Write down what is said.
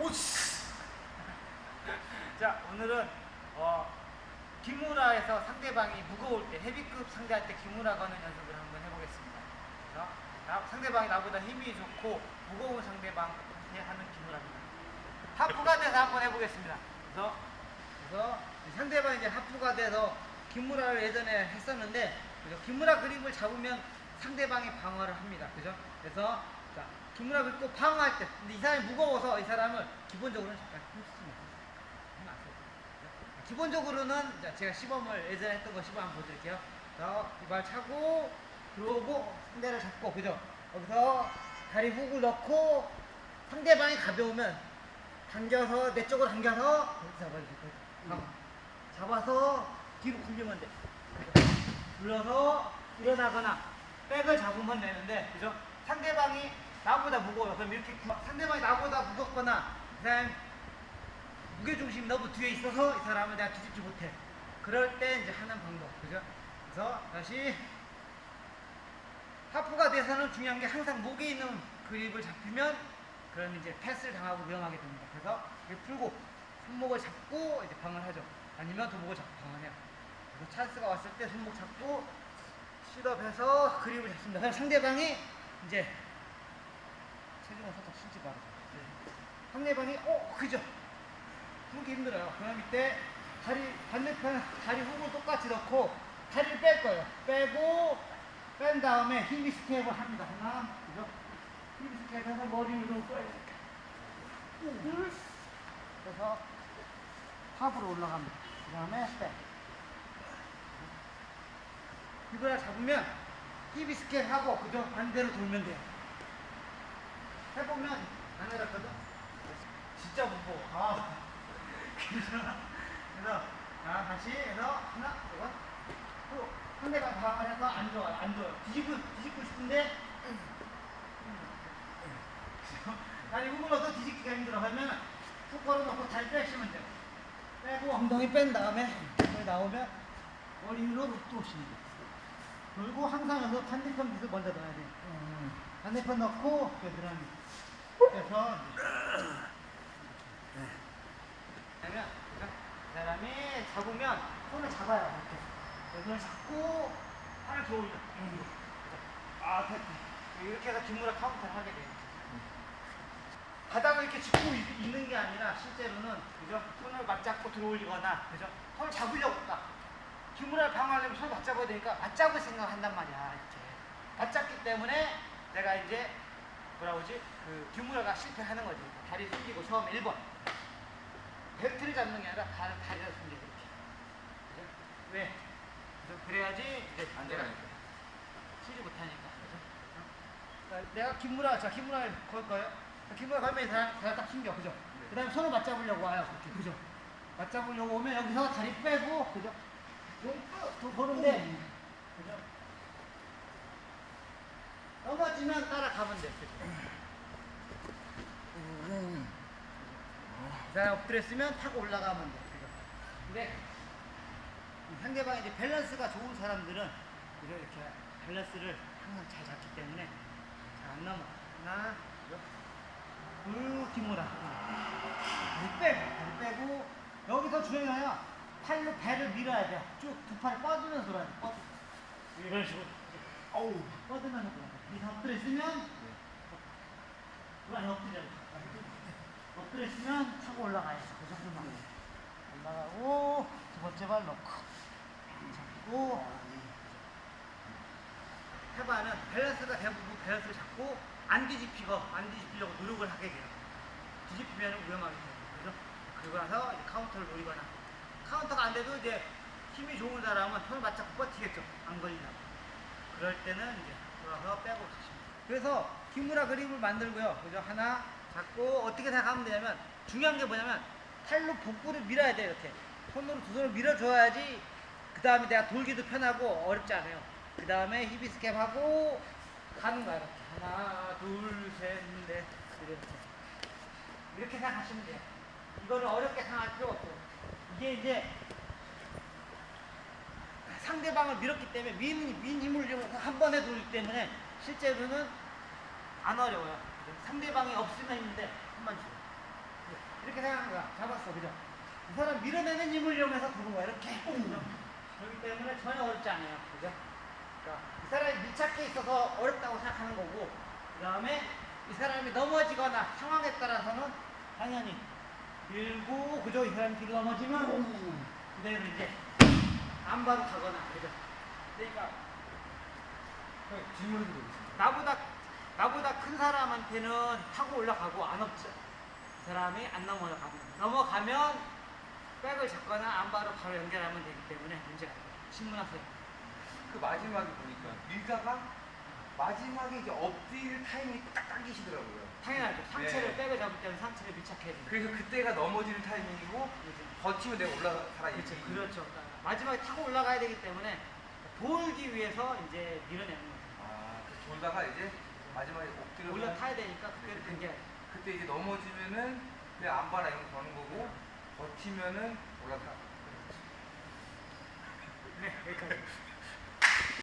오씨. 자 오늘은 어, 기무라에서 상대방이 무거울 때 헤비급 상대할 때 기무라 거는 연습을 한번 해보겠습니다. 그래서 나- 상대방이 나보다 힘이 좋고 무거운 상대방한테 하는 기무라입니다. 하프가 돼서 한번 해보겠습니다. 그래서 그래서 상대방이 이제 하프가 돼서 기무라를 예전에 했었는데 그죠? 기무라 그림을 잡으면 상대방이 방어를 합니다. 그죠? 그래서 자 기무라 그리고 방어할 때 근데 이 사람이 무거워서 이 사람을 기본적으로는 잠깐 힘쓰면. 기본적으로는 자, 제가 시범을 예전에 했던 거 시범 한번 보여드릴게요. 자, 이발 차고 들어오고 상대를 잡고 그죠? 여기서 다리 훅을 넣고 상대방이 가벼우면 당겨서 내 쪽으로 당겨서 거예요. 방- 잡아서 뒤로 굴리면 돼. 눌러서 일어나거나 백을 잡으면 되는데 그죠? 상대방이 나보다 무거워요. 그럼 이렇게 구- 상대방이 나보다 무겁거나 그다음 무게중심이 너무 뒤에 있어서 이 사람을 내가 뒤집지 못해. 그럴 때 이제 하는 방법. 그죠? 그래서 다시 하프가 돼서는 중요한 게 항상 목에 있는 그립을 잡히면 그럼 이제 패스를 당하고 위험하게 됩니다. 그래서 이렇게 풀고 손목을 잡고 이제 방을 하죠. 아니면 도목을 잡고 방을 해요. 그래서 찬스가 왔을 때 손목 잡고 시덥해서 그립을 잡습니다. 그럼 상대방이 이제 체중을 살짝 실지 말아요. 상대방이 어 그죠? 그렇게 힘들어요. 그럼 이때 다리 반대편 다리 훅을 똑같이 넣고 다리를 뺄 거예요. 빼고 뺀 다음에 힐리 스텝을 합니다. 하나, 그죠? 힐리 스텝 해서 머리 위로 빼요. 둘, 그래서 탑으로 올라갑니다. 그 다음에 스텝. 이거를 잡으면 스텝 하고 그죠? 반대로 돌면 돼요. 해보면 안 해봤거든? 진짜 무거워. 아. 그래서, 그래서, 자, 다시 해서, 하나, 이거, 또, 상대방 방을 해서 안 좋아요, 안 좋아요. 뒤집고, 뒤집고 싶은데, 다리 후불러서 뒤집기가 힘들어. 그러면, 툭 걸어놓고 다리 빼시면 돼요. 빼고, 엉덩이 뺀 다음에, 여기 나오면, 머리 위로 또 오시는 거예요. 그리고 항상 여기서 반대편 밑을 먼저 넣어야 돼요. 반대편 넣고, 겨드랑이. 그래서, 그러면 그 사람이 잡으면 손을 잡아요 이렇게. 손을 잡고 팔을 더 올려. 아 됐다. 이렇게 해서 기무라 카운터를 하게 돼요. 바닥을 이렇게 짚고 있- 있는 게 아니라 실제로는 그죠? 손을 맞잡고 들어올리거나 그죠? 손을 잡으려고 딱. 기무라를 방어하려면 손을 맞잡아야 되니까 맞잡을 생각한단 말이야 이렇게. 맞잡기 때문에 내가 이제 뭐라 그러지 그 기무라가 실패하는 거지 다리 숙이고 처음 1번 벨트를 잡는 게 아니라 다리, 다리를 숨겨 이렇게. 그죠? 왜? 그래서 그래야지 이제 안전하니까. 치지 못하니까. 그죠? 어? 내가 김무라, 자 김무라를 걸 거예요. 자, 김무라 걸면 이 사람, 사람 딱 숨겨, 그죠? 네. 그 다음에 손을 맞잡으려고 와요, 그렇게, 그죠? 맞잡으려고 오면 여기서 다리 빼고, 그죠? 또 보는데, 그죠? 넘어지면 따라가면 돼, 사람 엎드렸으면 타고 올라가면 돼. 근데 이 상대방이 이제 밸런스가 좋은 사람들은? 이렇게 밸런스를 항상 잘 잡기 때문에 잘 안 넘어. 하나? 둘, 기모라. 다리 빼고, 다리 빼고 여기서 주행하여 팔로 배를 밀어야 돼. 쭉 두팔 뻗으면서 돌아야 돼. 뻗. 이런 식으로. 어우, 돌아야 돼. 여기서 엎드렸으면 그만 엎드려. 엎드려 있으면 차고 올라가야죠. 그 정도만. 올라가고, 두 번째 발 넣고, 잡고, 해봐는 밸런스가 대부분 밸런스를 잡고, 안 뒤집히고, 안 뒤집히려고 노력을 하게 돼요. 뒤집히면 위험하게 돼요. 그죠? 그리고 나서 카운터를 노리거나, 카운터가 안 돼도 이제 힘이 좋은 사람은 손을 맞잡고 버티겠죠. 안 걸리려고. 그럴 때는 이제 돌아서 빼고 가십니다. 그래서 기무라 그림을 만들고요. 그죠? 하나 잡고 어떻게 생각하면 되냐면 중요한 게 뭐냐면 팔로 복부를 밀어야 돼 이렇게 손으로 두 손을 밀어줘야지 그 다음에 내가 돌기도 편하고 어렵지 않아요. 그 다음에 히비 스캡 하고 가는 거야 이렇게 하나 둘 셋 넷 이렇게 이렇게 생각하시면 돼요. 이거는 어렵게 생각할 필요 없고 이게 이제 상대방을 밀었기 때문에 민, 민 힘을 한 번에 돌기 때문에 실제로는 안 어려워요. 상대방이 없으면 힘든데 한번 줘요. 생각한 거야. 잡았어, 그죠? 이 사람 밀어내는 힘을 이용해서 도는 거야, 이렇게. 그죠? 그렇기 때문에 전혀 어렵지 않아요, 그죠? 그러니까 이 사람이 밀착해 있어서 어렵다고 생각하는 거고, 그 다음에 이 사람이 넘어지거나 상황에 따라서는 당연히 밀고, 그죠? 이 사람이 뒤로 넘어지면 그대로 이제 안 바로 가거나, 그죠? 그러니까 질문을 드리고 있습니다. 나보다 나보다 큰 사람한테는 타고 올라가고 안 없죠. 그 사람이 안 넘어가면 넘어가면 백을 잡거나 안바로 바로 연결하면 되기 때문에 문제가 없어요. 신문하세요. 그 마지막에 보니까 밀다가 마지막에 이제 엎드릴 타이밍이 딱 당기시더라고요. 당연하죠. 상체를 네. 백을 잡을 때는 상체를 밀착해야 돼요. 그래서 그때가 넘어지는 타이밍이고 버티면 내가 올라가라 그렇죠. 이지. 그렇죠. 마지막에 타고 올라가야 되기 때문에 돌기 위해서 이제 밀어내는 거죠. 아, 그 돌다가 이제 마지막에 엎드려 올라 타야 되니까 그때를 당겨야 돼요. 그때 이제 넘어지면은 그냥 안바라 이거 거는 거고 버티면은 올라가. 네, 여기까지.